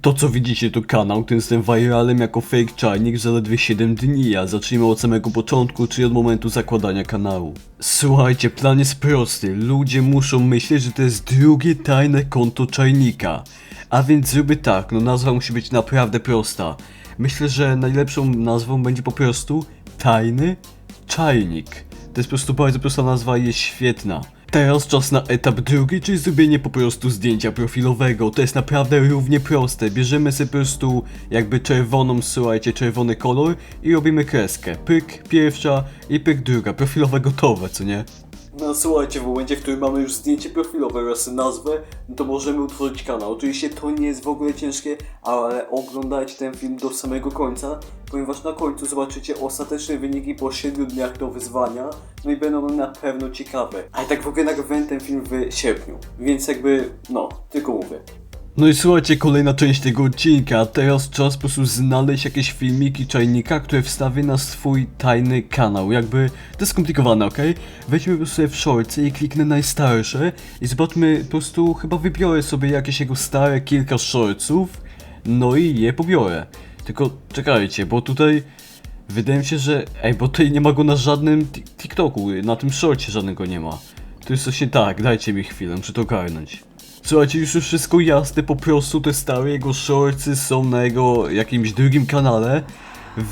To co widzicie to kanał, ten jestem viralem jako fake czajnik zaledwie 7 dni, a zacznijmy od samego początku, czyli od momentu zakładania kanału. Słuchajcie, plan jest prosty, ludzie muszą myśleć, że to jest drugie tajne konto czajnika. A więc zrobię tak, no nazwa musi być naprawdę prosta. Myślę, że najlepszą nazwą będzie po prostu Tajny Czajnik. To jest po prostu bardzo prosta nazwa i jest świetna. Teraz czas na etap drugi, czyli zrobienie po prostu zdjęcia profilowego. To jest naprawdę równie proste. Bierzemy sobie po prostu jakby czerwoną, słuchajcie, czerwony kolor i robimy kreskę. Pyk pierwsza i pyk druga. Profilowe gotowe, co nie? No słuchajcie, w momencie, w którym mamy już zdjęcie profilowe oraz nazwę, no to możemy utworzyć kanał. Oczywiście to nie jest w ogóle ciężkie, ale oglądajcie ten film do samego końca, ponieważ na końcu zobaczycie ostateczne wyniki po 7 dniach do wyzwania, no i będą one na pewno ciekawe. A i tak w ogóle nagrywałem ten film w sierpniu, więc jakby, no, tylko mówię. No i słuchajcie, kolejna część tego odcinka, teraz czas po prostu znaleźć jakieś filmiki czajnika, które wstawię na swój tajny kanał, jakby, to jest skomplikowane, ok? Wejdźmy po prostu w shortsy i kliknę najstarsze i zobaczmy, po prostu chyba wybiorę sobie jakieś jego stare kilka shortsów, no i je pobiorę. Tylko czekajcie, bo tutaj wydaje mi się, że, ej, bo tutaj nie ma go na żadnym ti- TikToku, na tym shorcie żadnego nie ma. To jest coś nie tak, dajcie mi chwilę, muszę to ogarnąć. Słuchajcie, już jest wszystko jasne, po prostu te stare jego shortsy są na jego jakimś drugim kanale,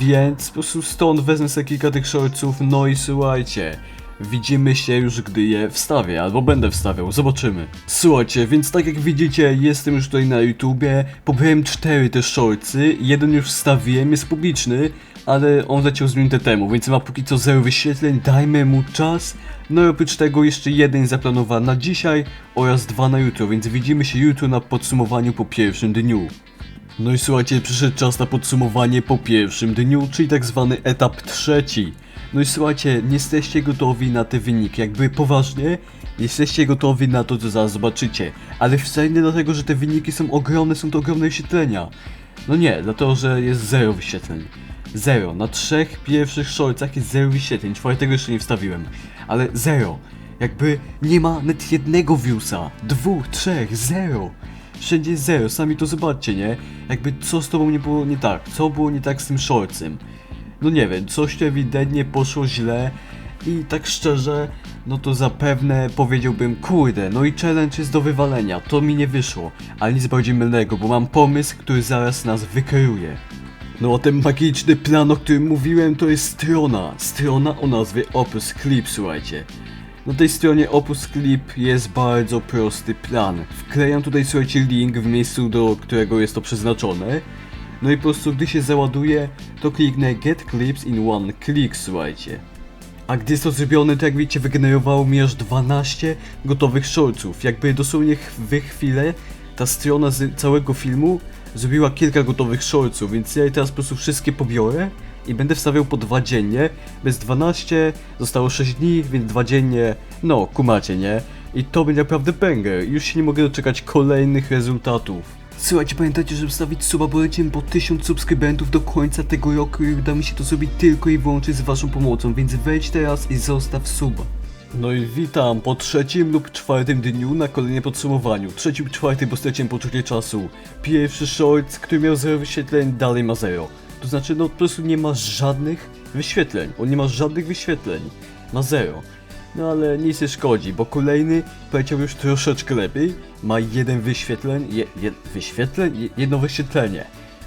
więc po prostu stąd wezmę sobie kilka tych shortsów, no i słuchajcie, widzimy się już gdy je wstawię, albo będę wstawiał, zobaczymy. Słuchajcie, więc tak jak widzicie, jestem już tutaj na YouTubie, pobrałem cztery te shortsy, jeden już wstawiłem, jest publiczny, ale on leciał z temu, więc ma póki co zero wyświetleń, dajmy mu czas. No i oprócz tego jeszcze jeden zaplanowany na dzisiaj oraz dwa na jutro, więc widzimy się jutro na podsumowaniu po pierwszym dniu. No i słuchajcie, przyszedł czas na podsumowanie po pierwszym dniu, czyli tak zwany etap trzeci. No i słuchajcie, nie jesteście gotowi na te wyniki, jakby poważnie, jesteście gotowi na to, co zaraz zobaczycie. Ale wcale nie dlatego, że te wyniki są ogromne, są to ogromne wyświetlenia. No nie, dlatego, że jest zero wyświetleń. Zero. Na trzech pierwszych shortsach jest zero wyświetleń, czwartego jeszcze nie wstawiłem. Ale zero. Jakby nie ma nawet jednego viewsa. Dwóch, trzech, zero. Wszędzie jest zero, sami to zobaczcie, nie? Jakby co z tobą nie było nie tak, co było nie tak z tym shortsem. No nie wiem, coś tu ewidentnie poszło źle i tak szczerze, no to zapewne powiedziałbym, kurde, no i challenge jest do wywalenia, to mi nie wyszło, ale nic bardziej mylnego, bo mam pomysł, który zaraz nas wykreuje. No a ten magiczny plan, o którym mówiłem, to jest strona. Strona o nazwie Opus Clip, słuchajcie. Na tej stronie Opus Clip jest bardzo prosty plan. Wklejam tutaj, słuchajcie, link w miejscu, do którego jest to przeznaczone. No i po prostu, gdy się załaduje, to kliknę Get Clips in One Click, słuchajcie. A gdy jest to zrobione, to jak widzicie, wygenerowało mi aż 12 gotowych shortsów. Jakby dosłownie w chwilę ta strona z całego filmu zrobiła kilka gotowych shortsów, więc ja je teraz po prostu wszystkie pobiorę i będę wstawiał po dwa dziennie. Bez 12 zostało 6 dni, więc dwa dziennie, no, kumacie, nie? I to będzie naprawdę banger. Już się nie mogę doczekać kolejnych rezultatów. Słuchajcie, pamiętajcie, żeby stawić suba, bo lecimy po 1000 subskrybentów do końca tego roku i uda mi się to zrobić tylko i wyłącznie z waszą pomocą, więc wejdź teraz i zostaw suba. No i witam po trzecim lub czwartym dniu na kolejnym podsumowaniu. Trzecim, czwartym, bo straciłem poczucie czasu. Pierwszy short, który miał 0 wyświetleń, dalej ma 0. To znaczy, no po prostu nie ma żadnych wyświetleń. On nie ma żadnych wyświetleń. Ma 0. No ale nic nie szkodzi, bo kolejny poleciał już troszeczkę lepiej. Ma jeden wyświetleń, je, je, wyświetleń? Je, jedno wyświetlenie.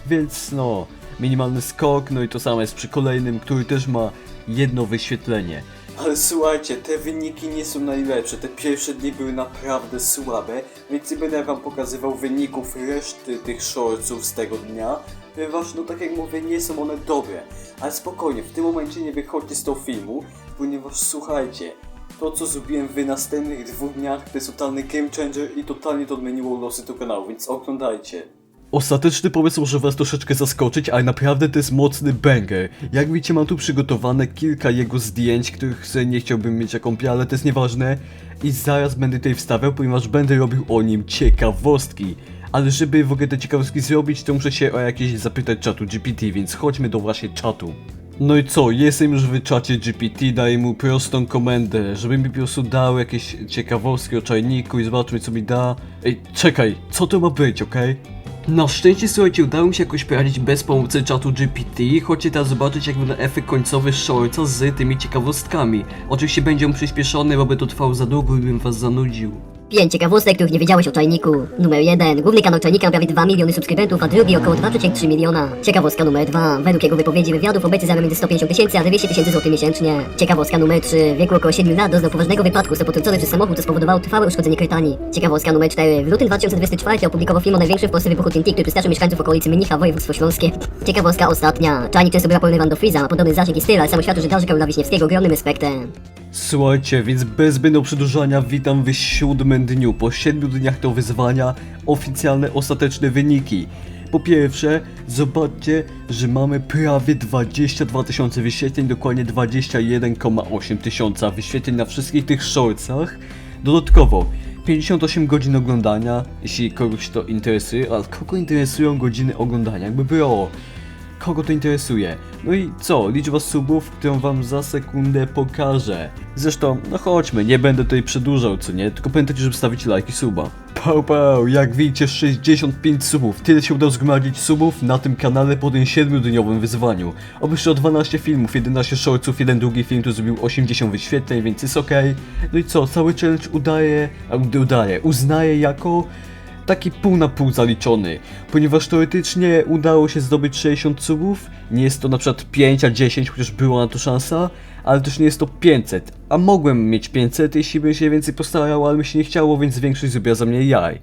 Więc no, minimalny skok, no i to samo jest przy kolejnym, który też ma jedno wyświetlenie. Ale słuchajcie, te wyniki nie są najlepsze, te pierwsze dni były naprawdę słabe, więc nie będę wam pokazywał wyników reszty tych shortsów z tego dnia, ponieważ no tak jak mówię, nie są one dobre. Ale spokojnie, w tym momencie nie wychodźcie z tego filmu, ponieważ słuchajcie, to co zrobiłem w następnych dwóch dniach to jest totalny game changer i totalnie to odmieniło losy tego kanału, więc oglądajcie. Ostateczny pomysł może was troszeczkę zaskoczyć, ale naprawdę to jest mocny banger. Jak widzicie mam tu przygotowane kilka jego zdjęć, których nie chciałbym mieć jako kompie, ale to jest nieważne. I zaraz będę tutaj wstawiał, ponieważ będę robił o nim ciekawostki. Ale żeby w ogóle te ciekawostki zrobić, to muszę się o jakieś zapytać czatu GPT, więc chodźmy do właśnie czatu. No i co, jestem już w czacie GPT, daję mu prostą komendę, żeby mi po prostu dał jakieś ciekawostki o czajniku i zobaczmy co mi da. Ej, czekaj, co to ma być, okej? Na szczęście, słuchajcie, udało mi się jakoś poradzić bez pomocy czatu GPT. Chodźcie teraz zobaczyć, jak wygląda efekt końcowy shortsa z tymi ciekawostkami. Oczywiście będzie on przyspieszony, bo by to trwało za długo i bym was zanudził. 5 ciekawostek, których nie wiedziałeś o czajniku. Numer 1. Główny kanał czajnika ma prawie 2 miliony subskrybentów, a drugi około 2,3 miliona. Ciekawostka numer 2. Według jego wypowiedzi wywiadów obecnie zarabia między 150 tysięcy a 200 tysięcy złotych miesięcznie. Ciekawostka numer 3. W wieku około 7 lat doznał poważnego wypadku, został potrącony przez samochód, co spowodowało trwałe uszkodzenie krtani. Ciekawostka numer 4. W lutym 2024 opublikował film o największym w Polsce wybuchu TNT, który przestraszył mieszkańców okolicy Mnicha, województwo śląskie. Ciekawostka ostatnia. Czajnik często bywa pełny Van Friza, ma podobny zasięg i styl, ale samo światu, że Karola Wiśniewskiego ogromnym respektem. Słuchajcie, więc bez zbędnego przedłużania witam w siódmym dniu. Po siedmiu dniach to wyzwania oficjalne, ostateczne wyniki. Po pierwsze, zobaczcie, że mamy prawie 22 tysiące wyświetleń, dokładnie 21,8 tysiąca wyświetleń na wszystkich tych shortsach. Dodatkowo 58 godzin oglądania, jeśli kogoś to interesuje, ale kogo interesują godziny oglądania? Jakby było. Kogo to interesuje? No i co? Liczba subów, którą wam za sekundę pokażę. Zresztą, no chodźmy, nie będę tutaj przedłużał, co nie? Tylko pamiętajcie, żeby stawić lajki suba. Pał, pał, jak widzicie 65 subów. Tyle się udało zgromadzić subów na tym kanale po tym 7-dniowym wyzwaniu. Obejrzał 12 filmów, 11 shortsów, jeden długi film tu zrobił 80 wyświetleń, więc jest okej. No i co, cały challenge udaje, a gdy udaje, uznaje jako taki pół na pół zaliczony, ponieważ teoretycznie udało się zdobyć 60 subów, nie jest to na przykład 5 a 10, chociaż była na to szansa, ale też nie jest to 500, a mogłem mieć 500, jeśli bym się więcej postarał, ale mi się nie chciało, więc większość zrobiła za mnie jaj.